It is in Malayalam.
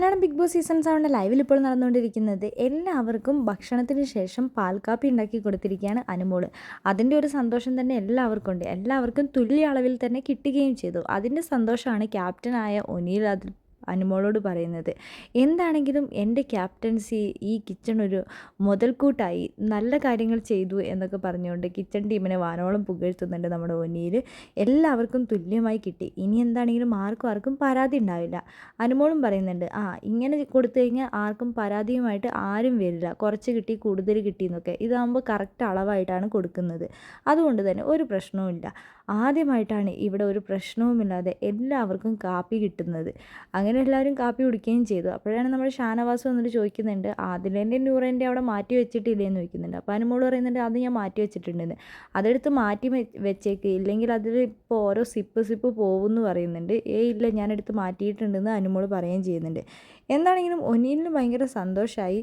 മലയാളം ബിഗ് ബോസ് സീസൺ സെവന്റെ ലൈവിൽ ഇപ്പോൾ നടന്നുകൊണ്ടിരിക്കുന്നത്. എല്ലാവർക്കും ഭക്ഷണത്തിന് ശേഷം പാൽക്കാപ്പി ഉണ്ടാക്കി കൊടുത്തിരിക്കുകയാണ് അനുമോൾ അതിന്റെ ഒരു സന്തോഷം തന്നെ എല്ലാവർക്കും ഉണ്ട്. എല്ലാവർക്കും തുല്യ അളവിൽ തന്നെ കിട്ടുകയും ചെയ്തു. അതിന്റെ സന്തോഷമാണ് ക്യാപ്റ്റനായ ഒനീൽ അതിൽ അനുമോളോട് പറയുന്നത്. എന്താണെങ്കിലും എന്റെ ക്യാപ്റ്റൻസി ഈ കിച്ചൺ ഒരു മുതൽക്കൂട്ടായി നല്ല കാര്യങ്ങൾ ചെയ്തു എന്നൊക്കെ പറഞ്ഞുകൊണ്ട് കിച്ചൺ ടീമിനെ വാനോളം പുകഴ്ത്തുന്നുണ്ട് നമ്മുടെ ഒന്നിയിൽ എല്ലാവർക്കും തുല്യമായി കിട്ടി. ഇനി എന്താണെങ്കിലും ആർക്കും ആർക്കും പരാതി ഉണ്ടാവില്ല അനുമോളും പറയുന്നുണ്ട്. ആ ഇങ്ങനെ കൊടുത്തു കഴിഞ്ഞാൽ ആർക്കും പരാതിയുമായിട്ട് ആരും വരില്ല. കുറച്ച് കിട്ടി കൂടുതൽ കിട്ടി എന്നൊക്കെ. ഇതാകുമ്പോൾ കറക്റ്റ് അളവായിട്ടാണ് കൊടുക്കുന്നത്. അതുകൊണ്ട് തന്നെ ഒരു പ്രശ്നവുമില്ല ആദ്യമായിട്ടാണ് ഇവിടെ ഒരു പ്രശ്നവുമില്ലാതെ എല്ലാവർക്കും കാപ്പി കിട്ടുന്നത്. അങ്ങനെ എല്ലാവരും കാപ്പി കുടിക്കുകയും ചെയ്തു. അപ്പോഴാണ് നമ്മുടെ ഷാനവാസ് വന്നിട്ട് ചോദിക്കുന്നുണ്ട് ആദിലേന്റെ നൂറേന്റെ അവിടെ മാറ്റി വെച്ചിട്ടില്ലേ എന്ന് ചോദിക്കുന്നുണ്ട്. അപ്പോൾ അനുമോൾ പറയുന്നുണ്ട് അത് ഞാൻ മാറ്റി വെച്ചിട്ടുണ്ടെന്ന്. അതെടുത്ത് മാറ്റി വെച്ചേക്ക്. ഇല്ലെങ്കിൽ അതിൽ ഇപ്പോൾ ഓരോ സിപ്പ് സിപ്പ് പോകുമെന്ന് പറയുന്നുണ്ട്. ഏ ഇല്ല ഞാനെടുത്ത് മാറ്റിയിട്ടുണ്ടെന്ന് അനുമോൾ പറയുകയും ചെയ്യുന്നുണ്ട്. എന്താണെങ്കിലും ഒനീലിന് ഭയങ്കര സന്തോഷമായി